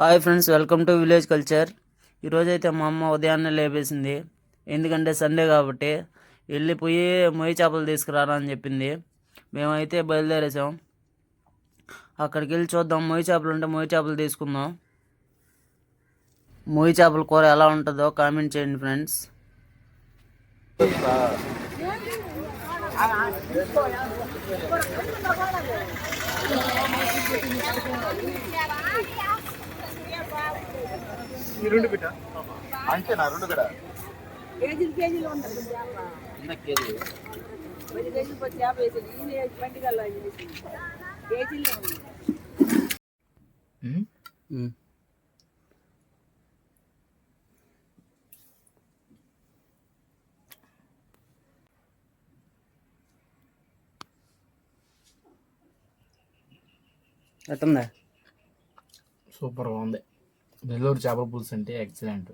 Hi friends welcome to village culture. ఈరోజైతే మా అమ్మ ఉదయాన్నే లేపేసింది. ఎందుకంటే సండే కాబట్టి వెళ్ళిపోయి మొయ్యి చేపలు తీసుకురారా అని చెప్పింది. మేమైతే బయలుదేరేసాం అక్కడికి వెళ్ళి చూద్దాం మొయ్యి చేపలు ఉంటే మొయ్యి చేపలు తీసుకుందాం. మొయ్యి చేపల కూర ఎలా ఉంటుందో కామెంట్ చేయండి ఫ్రెండ్స్. ఈ రెండు బిడ్డ? అంతేనా? రెండు కూడా కేజీలు కేజీలు ఉంటుంది చేప పది కేజీలు పది చేప వేసేది. ఈ ట్వంటీ కల్లా కేజీలు ఉంది. ఎట్టుందా? సూపర్గా ఉంది. నెల్లూరు చేపల పులుసు అంటే ఎక్సలెంట్